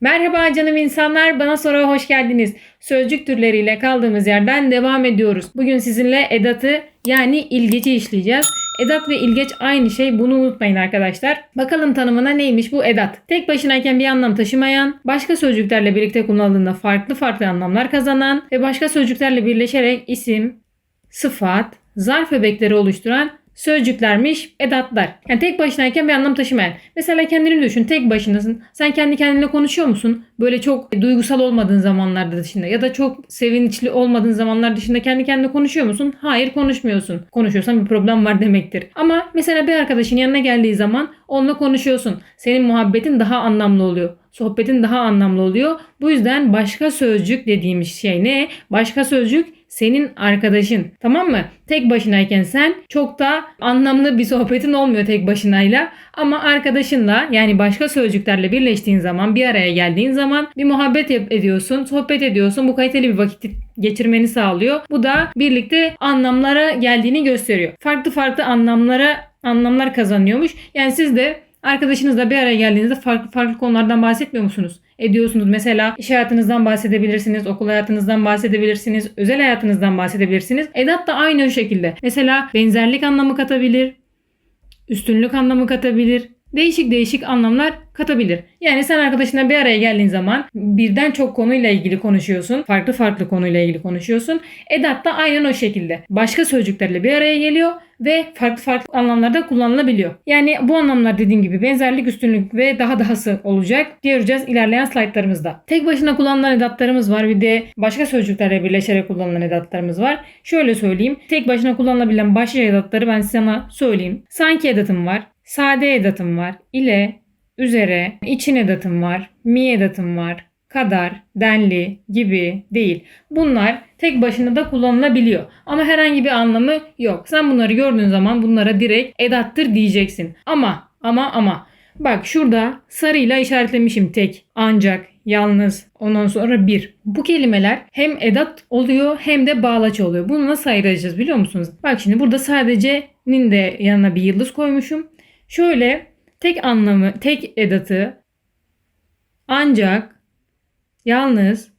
Merhaba canım insanlar, bana sonra hoş geldiniz. Sözcük türleriyle kaldığımız yerden devam ediyoruz. Bugün sizinle edatı yani ilgeci işleyeceğiz. Edat ve ilgeç aynı şey bunu unutmayın arkadaşlar. Bakalım tanımına neymiş bu edat? Tek başınayken bir anlam taşımayan, başka sözcüklerle birlikte kullanıldığında farklı farklı anlamlar kazanan ve başka sözcüklerle birleşerek isim, sıfat, zarf öbekleri oluşturan sözcüklermiş edatlar. Yani tek başınayken bir anlam taşımayan. Mesela kendini düşün tek başınasın. Sen kendi kendine konuşuyor musun? Böyle çok duygusal olmadığın zamanlarda dışında ya da çok sevinçli olmadığın zamanlar dışında kendi kendine konuşuyor musun? Hayır konuşmuyorsun. Konuşuyorsan bir problem var demektir. Ama mesela bir arkadaşın yanına geldiği zaman onunla konuşuyorsun. Senin muhabbetin daha anlamlı oluyor. Sohbetin daha anlamlı oluyor. Bu yüzden başka sözcük dediğimiz şey ne? Başka sözcük senin arkadaşın. Tamam mı? Tek başınayken sen çok da anlamlı bir sohbetin olmuyor tek başınayla. Ama arkadaşınla yani başka sözcüklerle birleştiğin zaman bir araya geldiğin zaman bir muhabbet ediyorsun, sohbet ediyorsun. Bu kaliteli bir vakit geçirmeni sağlıyor. Bu da birlikte anlamlara geldiğini gösteriyor. Farklı farklı anlamlara anlamlar kazanıyormuş. Yani siz de arkadaşınızla bir araya geldiğinizde farklı farklı konulardan bahsetmiyor musunuz? Ediyorsunuz. Mesela iş hayatınızdan bahsedebilirsiniz, okul hayatınızdan bahsedebilirsiniz, özel hayatınızdan bahsedebilirsiniz. Edat da aynı şekilde. Mesela benzerlik anlamı katabilir, üstünlük anlamı katabilir. Değişik değişik anlamlar katabilir. Yani sen arkadaşına bir araya geldiğin zaman birden çok konuyla ilgili konuşuyorsun. Farklı farklı konuyla ilgili konuşuyorsun. Edat da aynen o şekilde. Başka sözcüklerle bir araya geliyor ve farklı farklı anlamlarda kullanılabiliyor. Yani bu anlamlar dediğim gibi benzerlik, üstünlük ve daha dahası olacak. Göreceğiz ilerleyen slaytlarımızda. Tek başına kullanılan edatlarımız var. Bir de başka sözcüklerle birleşerek kullanılan edatlarımız var. Şöyle söyleyeyim. Tek başına kullanılabilen başlıca edatları ben sana söyleyeyim. Sanki edatım var. Sade edatım var. ile, üzere, için edatım var. Mi edatım var. Kadar, denli gibi değil. Bunlar tek başına da kullanılabiliyor. Ama herhangi bir anlamı yok. Sen bunları gördüğün zaman bunlara direkt edattır diyeceksin. Ama ama ama bak şurada sarıyla işaretlemişim tek, ancak, yalnız, ondan sonra bir. Bu kelimeler hem edat oluyor hem de bağlaç oluyor. Bunu nasıl ayıracağız biliyor musunuz? Bak şimdi burada sadece nin de yanına bir yıldız koymuşum. Şöyle tek anlamı, tek edatı ancak, yalnız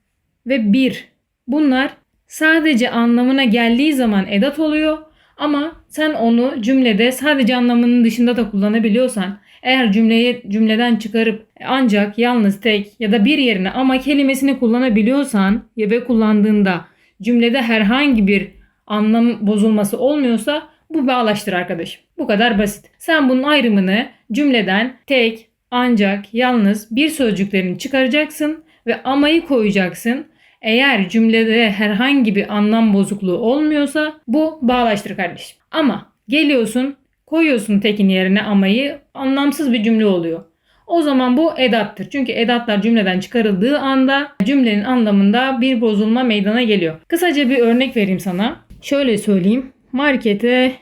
ve bir. Bunlar sadece anlamına geldiği zaman edat oluyor ama sen onu cümlede sadece anlamının dışında da kullanabiliyorsan eğer cümleyi cümleden çıkarıp ancak, yalnız, tek ya da bir yerine ama kelimesini kullanabiliyorsan ve kullandığında cümlede herhangi bir anlam bozulması olmuyorsa bu bağlaştır arkadaşım. Bu kadar basit. Sen bunun ayrımını cümleden tek, ancak, yalnız bir sözcüklerini çıkaracaksın ve amayı koyacaksın. Eğer cümlede herhangi bir anlam bozukluğu olmuyorsa bu bağlaştır kardeşim. Ama geliyorsun koyuyorsun tekin yerine amayı anlamsız bir cümle oluyor. O zaman bu edattır. Çünkü edatlar cümleden çıkarıldığı anda cümlenin anlamında bir bozulma meydana geliyor. Kısaca bir örnek vereyim sana. Şöyle söyleyeyim. Markete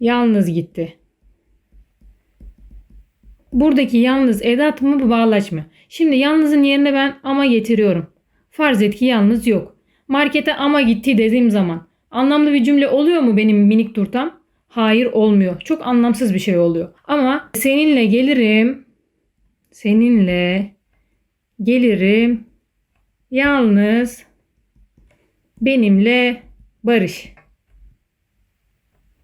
yalnız gitti. Buradaki yalnız edat mı bağlaç mı? Şimdi yalnızın yerine ben ama getiriyorum. Farz et ki yalnız yok. Markete ama gitti dediğim zaman anlamlı bir cümle oluyor mu benim minik turtam? Hayır olmuyor. Çok anlamsız bir şey oluyor. Ama seninle gelirim. Seninle gelirim. Yalnız benimle barış.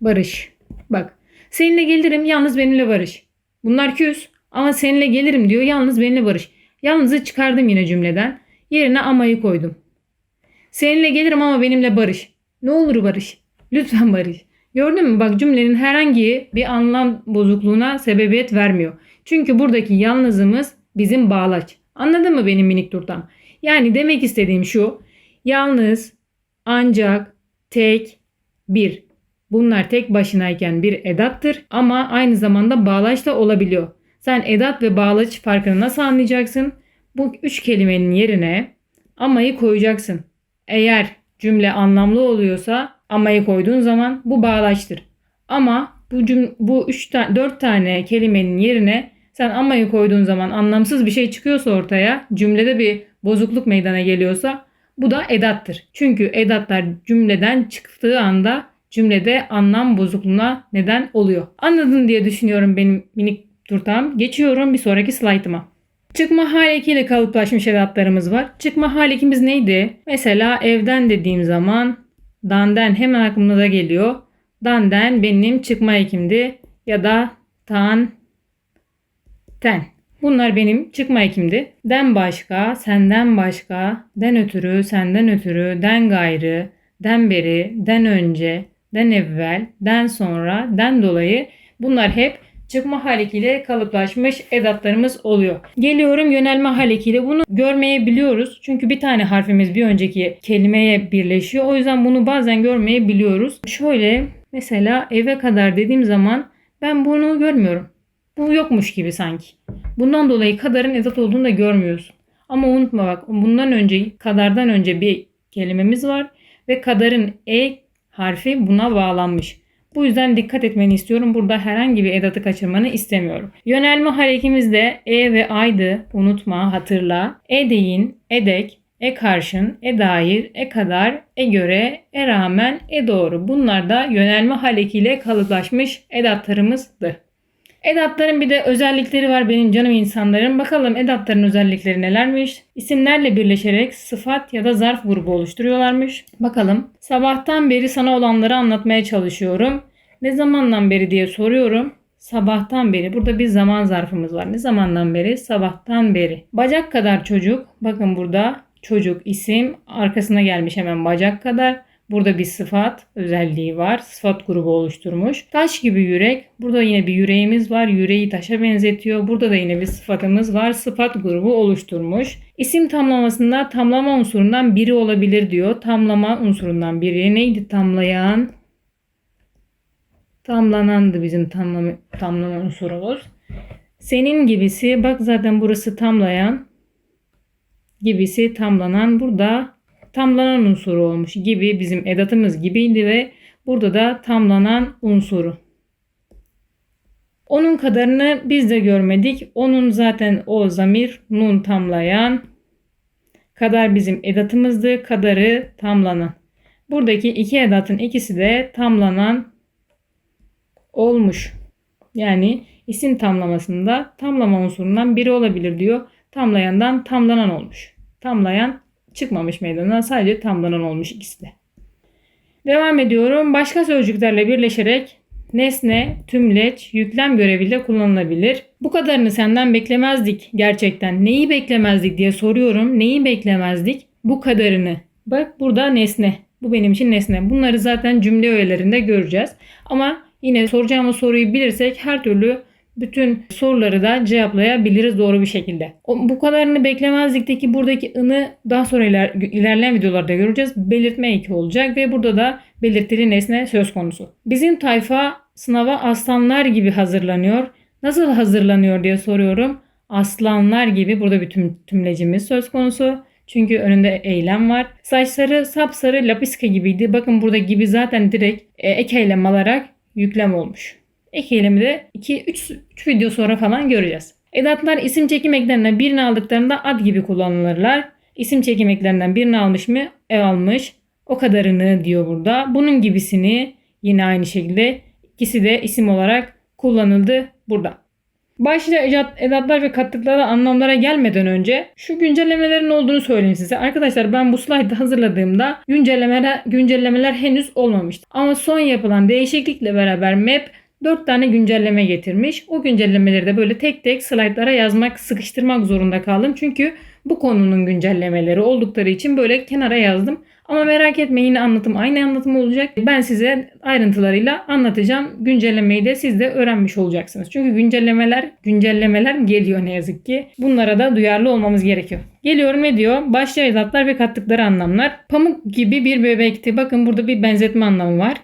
Barış. Bak. Seninle gelirim yalnız benimle barış. Bunlar küs ama seninle gelirim diyor yalnız benimle barış. Yalnızı çıkardım yine cümleden. Yerine amayı koydum. Seninle gelirim ama benimle barış. Ne olur barış. Lütfen barış. Gördün mü? Bak cümlenin herhangi bir anlam bozukluğuna sebebiyet vermiyor. Çünkü buradaki yalnızımız bizim bağlaç. Anladın mı benim minik turtam? Yani demek istediğim şu. Yalnız, ancak, tek, bir. Bunlar tek başınayken bir edattır ama aynı zamanda bağlaç da olabiliyor. Sen edat ve bağlaç farkını nasıl anlayacaksın? Bu üç kelimenin yerine amayı koyacaksın. Eğer cümle anlamlı oluyorsa amayı koyduğun zaman bu bağlaçtır. Ama bu cüm bu 3 ta 4 tane kelimenin yerine sen amayı koyduğun zaman anlamsız bir şey çıkıyorsa ortaya, cümlede bir bozukluk meydana geliyorsa bu da edattır. Çünkü edatlar cümleden çıktığı anda cümlede anlam bozukluğuna neden oluyor. Anladın diye düşünüyorum benim minik turtam. Geçiyorum bir sonraki slaytıma. Çıkma hal ekiyle kalıplaşmış edatlarımız var. Çıkma hal ekimiz neydi? Mesela evden dediğim zaman danden hemen aklımıza geliyor. Danden benim çıkma ekimdi ya da tan ten. Bunlar benim çıkma ekimdi. Den başka, senden başka, den ötürü, senden ötürü, den gayrı, den beri, den önce, den evvel, den sonra, den dolayı bunlar hep çıkma halekiyle kalıplaşmış edatlarımız oluyor. Geliyorum yönelme halekiyle bunu görmeyebiliyoruz. Çünkü bir tane harfimiz bir önceki kelimeye birleşiyor. O yüzden bunu bazen görmeyebiliyoruz. Şöyle mesela eve kadar dediğim zaman ben bunu görmüyorum. Bu yokmuş gibi sanki. Bundan dolayı kadarın edat olduğunu da görmüyorsun. Ama unutma bak bundan önce kadardan önce bir kelimemiz var ve kadarın e harfi buna bağlanmış. Bu yüzden dikkat etmeni istiyorum. Burada herhangi bir edatı kaçırmanı istemiyorum. Yönelme harekimizde e ve aydı unutma, hatırla. E deyin, edek, e karşın, e dair, e kadar, e göre, e rağmen, e doğru. Bunlar da yönelme halekiyle kalıplaşmış edatlarımızdı. Edatların bir de özellikleri var benim canım insanlarım. Bakalım edatların özellikleri nelermiş? İsimlerle birleşerek sıfat ya da zarf grubu oluşturuyorlarmış. Bakalım. Sabahtan beri sana olanları anlatmaya çalışıyorum. Ne zamandan beri diye soruyorum. Sabahtan beri. Burada bir zaman zarfımız var. Ne zamandan beri? Sabahtan beri. Bacak kadar çocuk. Bakın burada çocuk isim. Arkasına gelmiş hemen bacak kadar. Burada bir sıfat özelliği var. Sıfat grubu oluşturmuş. Taş gibi yürek. Burada yine bir yüreğimiz var. Yüreği taşa benzetiyor. Burada da yine bir sıfatımız var. Sıfat grubu oluşturmuş. İsim tamlamasında tamlama unsurundan biri olabilir diyor. Tamlama unsurundan biri. Neydi tamlayan? Tamlanandı bizim tamlama, tamlama unsurumuz. Senin gibisi bak zaten burası tamlayan gibisi tamlanan burada tamlanan unsuru olmuş gibi bizim edatımız gibiydi ve burada da tamlanan unsuru. Onun kadarını biz de görmedik. Onun zaten o zamir nun tamlayan kadar bizim edatımızdı. Kadarı tamlanan. Buradaki iki edatın ikisi de tamlanan olmuş. Yani isim tamlamasında tamlama unsurundan biri olabilir diyor. Tamlayandan tamlanan olmuş. Tamlayan çıkmamış meydana sadece tamlanan olmuş ikisi de. Devam ediyorum. Başka sözcüklerle birleşerek nesne, tümleç, yüklem göreviyle kullanılabilir. Bu kadarını senden beklemezdik gerçekten. Neyi beklemezdik diye soruyorum. Neyi beklemezdik? Bu kadarını. Bak burada nesne. Bu benim için nesne. Bunları zaten cümle öğelerinde göreceğiz. Ama yine soracağımız soruyu bilirsek her türlü bütün soruları da cevaplayabiliriz doğru bir şekilde. Bu kadarını beklemezdik ki buradaki ını daha sonra iler, ilerleyen videolarda göreceğiz. Belirtme eki olacak ve burada da belirtili nesne söz konusu. Bizim tayfa sınava aslanlar gibi hazırlanıyor. Nasıl hazırlanıyor diye soruyorum. Aslanlar gibi burada bir tüm, tümlecimiz söz konusu. Çünkü önünde eylem var. Saçları sapsarı lapiska gibiydi. Bakın burada gibi zaten direkt e, ek eylem alarak yüklem olmuş. Eylemi de 2-3 video sonra falan göreceğiz. Edatlar isim çekim eklerinden birini aldıklarında ad gibi kullanılırlar. İsim çekim eklerinden birini almış mı? Ev almış. O kadarını diyor burada. Bunun gibisini yine aynı şekilde ikisi de isim olarak kullanıldı burada. Başta edatlar ve kattıkları anlamlara gelmeden önce şu güncellemelerin olduğunu söyleyeyim size. Arkadaşlar ben bu slaytı hazırladığımda güncellemeler, güncellemeler henüz olmamıştı. Ama son yapılan değişiklikle beraber map 4 tane güncelleme getirmiş. O güncellemeleri de böyle tek tek slaytlara yazmak, sıkıştırmak zorunda kaldım. Çünkü bu konunun güncellemeleri oldukları için böyle kenara yazdım. Ama merak etmeyin yine anlatım aynı anlatım olacak. Ben size ayrıntılarıyla anlatacağım. Güncellemeyi de siz de öğrenmiş olacaksınız. Çünkü güncellemeler güncellemeler geliyor ne yazık ki. Bunlara da duyarlı olmamız gerekiyor. Geliyorum ne diyor? Başlı edatlar ve kattıkları anlamlar. Pamuk gibi bir bebekti. Bakın burada bir benzetme anlamı var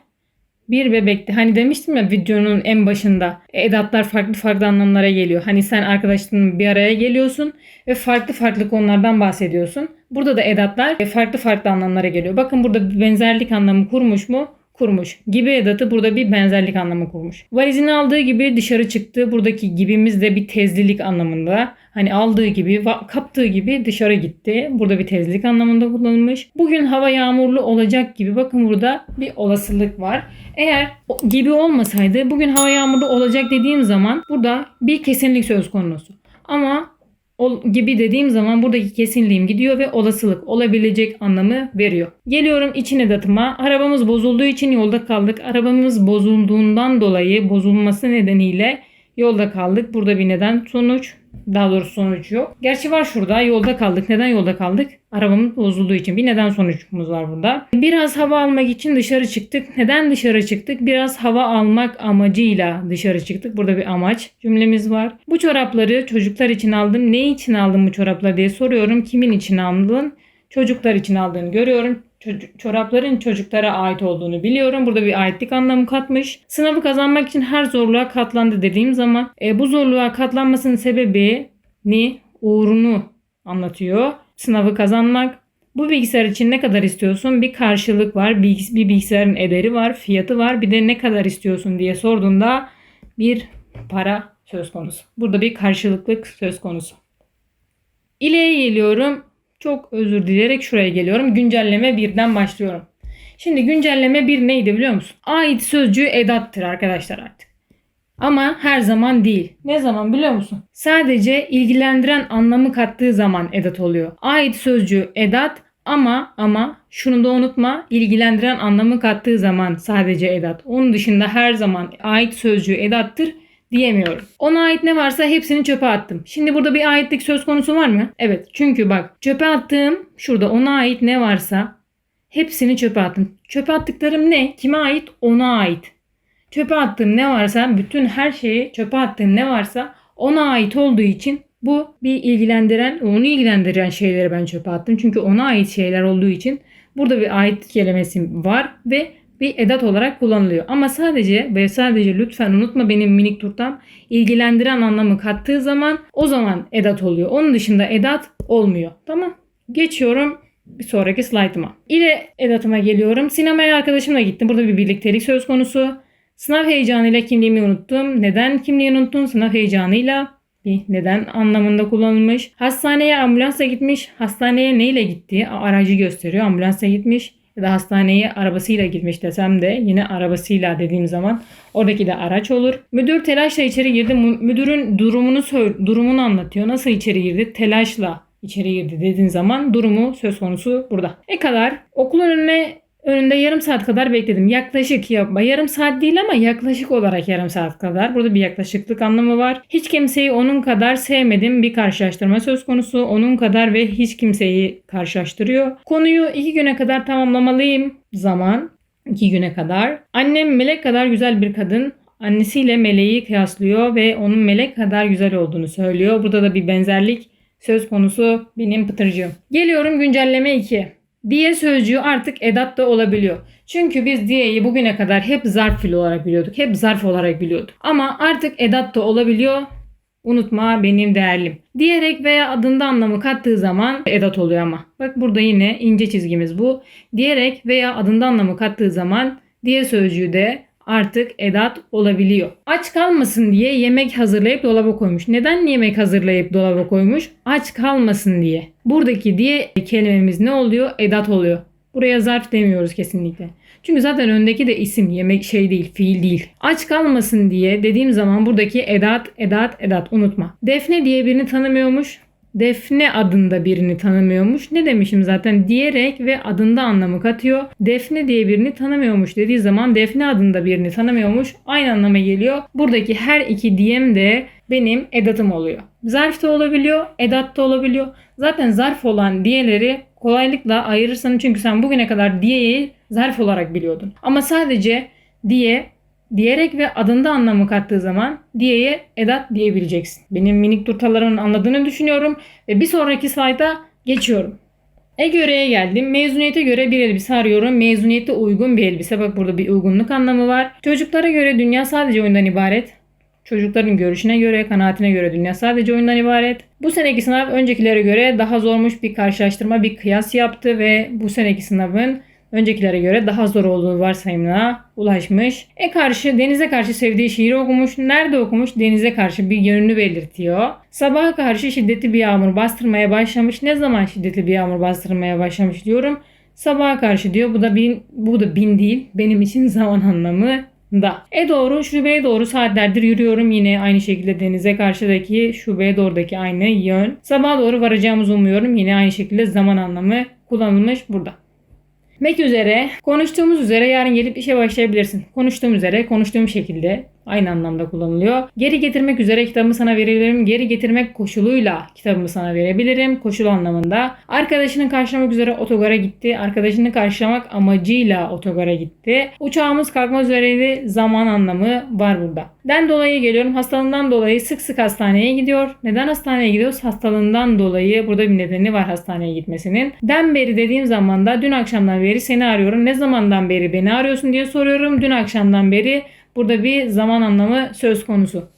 bir bebekti. Hani demiştim ya videonun en başında edatlar farklı farklı anlamlara geliyor. Hani sen arkadaşlarınla bir araya geliyorsun ve farklı farklı konulardan bahsediyorsun. Burada da edatlar farklı farklı anlamlara geliyor. Bakın burada bir benzerlik anlamı kurmuş mu? Kurmuş. Gibi edatı burada bir benzerlik anlamı kurmuş. Valizini aldığı gibi dışarı çıktı. Buradaki gibimiz de bir tezlilik anlamında. Hani aldığı gibi, kaptığı gibi dışarı gitti. Burada bir tezlilik anlamında kullanılmış. Bugün hava yağmurlu olacak gibi. Bakın burada bir olasılık var. Eğer gibi olmasaydı bugün hava yağmurlu olacak dediğim zaman burada bir kesinlik söz konusu. Ama ol, gibi dediğim zaman buradaki kesinliğim gidiyor ve olasılık olabilecek anlamı veriyor. Geliyorum için edatıma. Arabamız bozulduğu için yolda kaldık. Arabamız bozulduğundan dolayı bozulması nedeniyle yolda kaldık. Burada bir neden sonuç. Daha doğrusu sonuç yok. Gerçi var şurada. Yolda kaldık. Neden yolda kaldık? Arabamız bozulduğu için. Bir neden sonucumuz var burada. Biraz hava almak için dışarı çıktık. Neden dışarı çıktık? Biraz hava almak amacıyla dışarı çıktık. Burada bir amaç cümlemiz var. Bu çorapları çocuklar için aldım. Ne için aldım bu çorapları diye soruyorum. Kimin için aldın? Çocuklar için aldığını görüyorum. Çorapların çocuklara ait olduğunu biliyorum. Burada bir aitlik anlamı katmış. Sınavı kazanmak için her zorluğa katlandı dediğim zaman e, bu zorluğa katlanmasının sebebi ni uğrunu anlatıyor. Sınavı kazanmak. Bu bilgisayar için ne kadar istiyorsun? Bir karşılık var. Bilgis- Bir bilgisayarın ederi var, fiyatı var. Bir de ne kadar istiyorsun diye sorduğunda bir para söz konusu. Burada bir karşılıklık söz konusu. İle'ye geliyorum. Çok özür dileyerek şuraya geliyorum. Güncelleme birden başlıyorum. Şimdi güncelleme bir neydi biliyor musun? Ait sözcüğü edattır arkadaşlar artık. Ama her zaman değil. Ne zaman biliyor musun? Sadece ilgilendiren anlamı kattığı zaman edat oluyor. Ait sözcüğü edat ama ama şunu da unutma ilgilendiren anlamı kattığı zaman sadece edat. Onun dışında her zaman ait sözcüğü edattır diyemiyorum. Ona ait ne varsa hepsini çöpe attım. Şimdi burada bir aitlik söz konusu var mı? Evet. Çünkü bak çöpe attığım şurada ona ait ne varsa hepsini çöpe attım. Çöpe attıklarım ne? Kime ait? Ona ait. Çöpe attığım ne varsa bütün her şeyi çöpe attığım ne varsa ona ait olduğu için bu bir ilgilendiren, onu ilgilendiren şeyleri ben çöpe attım. Çünkü ona ait şeyler olduğu için burada bir ait kelimesi var ve bir edat olarak kullanılıyor. Ama sadece ve sadece lütfen unutma benim minik turtam ilgilendiren anlamı kattığı zaman o zaman edat oluyor. Onun dışında edat olmuyor. Tamam. Geçiyorum bir sonraki slaytıma. İle edatıma geliyorum. Sinemaya arkadaşımla gittim. Burada bir birliktelik söz konusu. Sınav heyecanıyla kimliğimi unuttum. Neden kimliğini unuttun? Sınav heyecanıyla bir neden anlamında kullanılmış. Hastaneye ambulansla gitmiş. Hastaneye neyle gitti? Aracı gösteriyor. Ambulansla gitmiş. Ya da hastaneye arabasıyla gitmiş desem de yine arabasıyla dediğim zaman oradaki de araç olur. Müdür telaşla içeri girdi. Mü- Müdürün durumunu durumunu anlatıyor. Nasıl içeri girdi? Telaşla içeri girdi dediğin zaman durumu söz konusu burada. E kadar okulun önüne önünde yarım saat kadar bekledim. Yaklaşık yapma. Yarım saat değil ama yaklaşık olarak yarım saat kadar. Burada bir yaklaşıklık anlamı var. Hiç kimseyi onun kadar sevmedim. Bir karşılaştırma söz konusu. Onun kadar ve hiç kimseyi karşılaştırıyor. Konuyu iki güne kadar tamamlamalıyım. Zaman. iki güne kadar. Annem melek kadar güzel bir kadın. Annesiyle meleği kıyaslıyor ve onun melek kadar güzel olduğunu söylüyor. Burada da bir benzerlik söz konusu benim pıtırcığım. Geliyorum güncelleme 2. Diye sözcüğü artık edat da olabiliyor. Çünkü biz diyeyi bugüne kadar hep zarf fiil olarak biliyorduk. Hep zarf olarak biliyorduk. Ama artık edat da olabiliyor. Unutma benim değerlim. Diyerek veya adında anlamı kattığı zaman edat oluyor ama. Bak burada yine ince çizgimiz bu. Diyerek veya adında anlamı kattığı zaman diye sözcüğü de artık edat olabiliyor. Aç kalmasın diye yemek hazırlayıp dolaba koymuş. Neden yemek hazırlayıp dolaba koymuş? Aç kalmasın diye. Buradaki diye kelimemiz ne oluyor? Edat oluyor. Buraya zarf demiyoruz kesinlikle. Çünkü zaten öndeki de isim, yemek şey değil, fiil değil. Aç kalmasın diye dediğim zaman buradaki edat, edat, edat unutma. Defne diye birini tanımıyormuş. Defne adında birini tanımıyormuş. Ne demişim zaten diyerek ve adında anlamı katıyor. Defne diye birini tanımıyormuş dediği zaman Defne adında birini tanımıyormuş. Aynı anlama geliyor. Buradaki her iki diyem de benim edatım oluyor. Zarf da olabiliyor, edat da olabiliyor. Zaten zarf olan diyeleri kolaylıkla ayırırsın çünkü sen bugüne kadar diyeyi zarf olarak biliyordun. Ama sadece diye diyerek ve adında anlamı kattığı zaman diyeye edat diyebileceksin. Benim minik turtalarımın anladığını düşünüyorum ve bir sonraki slayta geçiyorum. E göreye geldim. Mezuniyete göre bir elbise arıyorum. Mezuniyete uygun bir elbise. Bak burada bir uygunluk anlamı var. Çocuklara göre dünya sadece oyundan ibaret. Çocukların görüşüne göre, kanaatine göre dünya sadece oyundan ibaret. Bu seneki sınav öncekilere göre daha zormuş bir karşılaştırma, bir kıyas yaptı ve bu seneki sınavın öncekilere göre daha zor olduğu varsayımına ulaşmış. E karşı denize karşı sevdiği şiiri okumuş. Nerede okumuş? Denize karşı bir yönünü belirtiyor. Sabaha karşı şiddetli bir yağmur bastırmaya başlamış. Ne zaman şiddetli bir yağmur bastırmaya başlamış diyorum. Sabaha karşı diyor. Bu da bin, bu da bin değil. Benim için zaman anlamı da. E doğru şubeye doğru saatlerdir yürüyorum yine aynı şekilde denize karşıdaki şubeye doğrudaki aynı yön. Sabaha doğru varacağımızı umuyorum yine aynı şekilde zaman anlamı kullanılmış burada. Mek üzere, konuştuğumuz üzere yarın gelip işe başlayabilirsin. Konuştuğum üzere, konuştuğum şekilde aynı anlamda kullanılıyor. Geri getirmek üzere kitabımı sana verebilirim. Geri getirmek koşuluyla kitabımı sana verebilirim. Koşul anlamında. Arkadaşını karşılamak üzere otogara gitti. Arkadaşını karşılamak amacıyla otogara gitti. Uçağımız kalkmak üzereydi. Zaman anlamı var burada. Den dolayı geliyorum. Hastalığından dolayı sık sık hastaneye gidiyor. Neden hastaneye gidiyoruz? Hastalığından dolayı burada bir nedeni var hastaneye gitmesinin. Den beri dediğim zaman da dün akşamdan beri seni arıyorum. Ne zamandan beri beni arıyorsun diye soruyorum. Dün akşamdan beri Burada bir zaman anlamı söz konusu.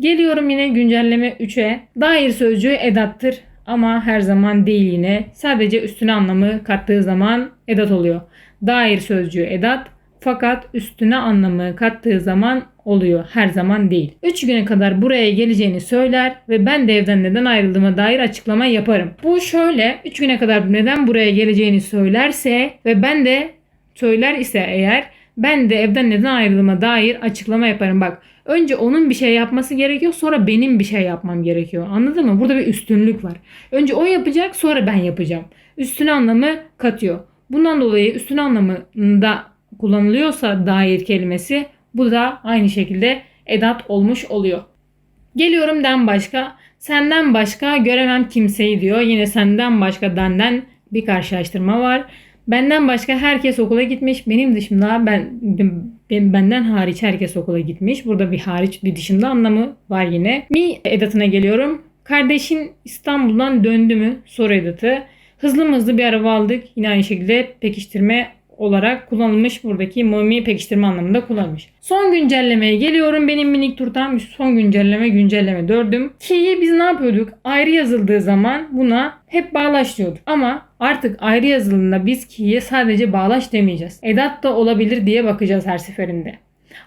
Geliyorum yine güncelleme 3'e. Dair sözcüğü edattır ama her zaman değil yine. Sadece üstüne anlamı kattığı zaman edat oluyor. Dair sözcüğü edat fakat üstüne anlamı kattığı zaman oluyor. Her zaman değil. 3 güne kadar buraya geleceğini söyler ve ben de evden neden ayrıldığıma dair açıklama yaparım. Bu şöyle 3 güne kadar neden buraya geleceğini söylerse ve ben de söyler ise eğer ben de evden neden ayrıldığıma dair açıklama yaparım. Bak önce onun bir şey yapması gerekiyor sonra benim bir şey yapmam gerekiyor. Anladın mı? Burada bir üstünlük var. Önce o yapacak sonra ben yapacağım. Üstün anlamı katıyor. Bundan dolayı üstün anlamında kullanılıyorsa dair kelimesi bu da aynı şekilde edat olmuş oluyor. Geliyorum den başka. Senden başka göremem kimseyi diyor. Yine senden başka denden bir karşılaştırma var. Benden başka herkes okula gitmiş. Benim dışımda ben, ben benden hariç herkes okula gitmiş. Burada bir hariç bir dışında anlamı var yine. Mi edatına geliyorum. Kardeşin İstanbul'dan döndü mü? Soru edatı. Hızlı mı hızlı bir araba aldık. Yine aynı şekilde pekiştirme olarak kullanılmış. Buradaki mumi pekiştirme anlamında kullanılmış. Son güncellemeye geliyorum. Benim minik turtam son güncelleme güncelleme dördüm. Ki'yi biz ne yapıyorduk? Ayrı yazıldığı zaman buna hep bağlaç diyorduk. Ama artık ayrı yazıldığında biz ki'ye sadece bağlaç demeyeceğiz. Edat da olabilir diye bakacağız her seferinde.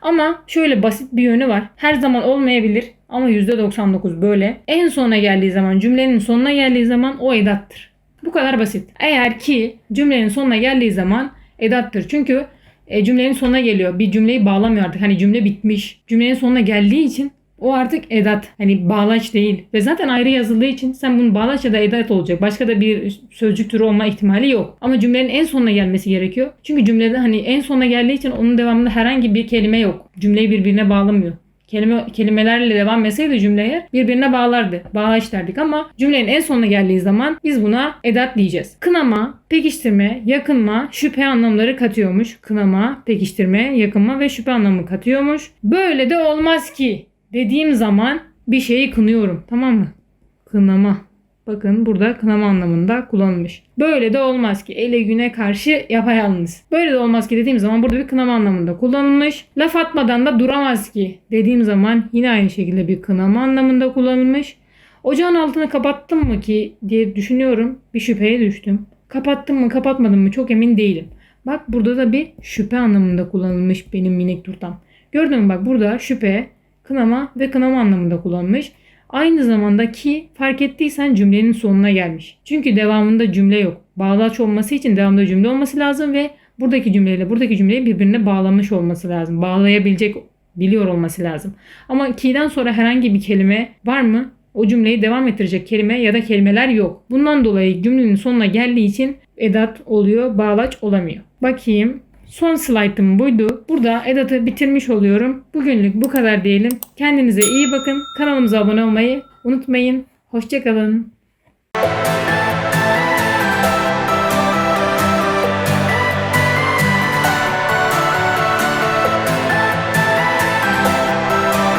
Ama şöyle basit bir yönü var. Her zaman olmayabilir ama %99 böyle. En sona geldiği zaman cümlenin sonuna geldiği zaman o edattır. Bu kadar basit. Eğer ki cümlenin sonuna geldiği zaman edattır. Çünkü e, cümlenin sonuna geliyor. Bir cümleyi bağlamıyor artık. Hani cümle bitmiş. Cümlenin sonuna geldiği için o artık edat. Hani bağlaç değil. Ve zaten ayrı yazıldığı için sen bunun bağlaç ya da edat olacak. Başka da bir sözcük türü olma ihtimali yok. Ama cümlenin en sonuna gelmesi gerekiyor. Çünkü cümlede hani en sonuna geldiği için onun devamında herhangi bir kelime yok. Cümleyi birbirine bağlamıyor kelime kelimelerle devam etseydi cümleye birbirine bağlardı. Bağlaç derdik ama cümlenin en sonuna geldiği zaman biz buna edat diyeceğiz. Kınama, pekiştirme, yakınma, şüphe anlamları katıyormuş. Kınama, pekiştirme, yakınma ve şüphe anlamı katıyormuş. Böyle de olmaz ki dediğim zaman bir şeyi kınıyorum. Tamam mı? Kınama. Bakın burada kınama anlamında kullanılmış. Böyle de olmaz ki ele güne karşı yapayalnız. Böyle de olmaz ki dediğim zaman burada bir kınama anlamında kullanılmış. Laf atmadan da duramaz ki dediğim zaman yine aynı şekilde bir kınama anlamında kullanılmış. Ocağın altını kapattım mı ki diye düşünüyorum. Bir şüpheye düştüm. Kapattım mı kapatmadım mı çok emin değilim. Bak burada da bir şüphe anlamında kullanılmış benim minik turtam. Gördün mü bak burada şüphe, kınama ve kınama anlamında kullanılmış. Aynı zamanda ki fark ettiysen cümlenin sonuna gelmiş. Çünkü devamında cümle yok. Bağlaç olması için devamında cümle olması lazım ve buradaki cümleyle buradaki cümleyi birbirine bağlamış olması lazım. Bağlayabilecek biliyor olması lazım. Ama ki'den sonra herhangi bir kelime var mı? O cümleyi devam ettirecek kelime ya da kelimeler yok. Bundan dolayı cümlenin sonuna geldiği için edat oluyor, bağlaç olamıyor. Bakayım Son slaytım buydu. Burada edatı bitirmiş oluyorum. Bugünlük bu kadar diyelim. Kendinize iyi bakın. Kanalımıza abone olmayı unutmayın. Hoşçakalın.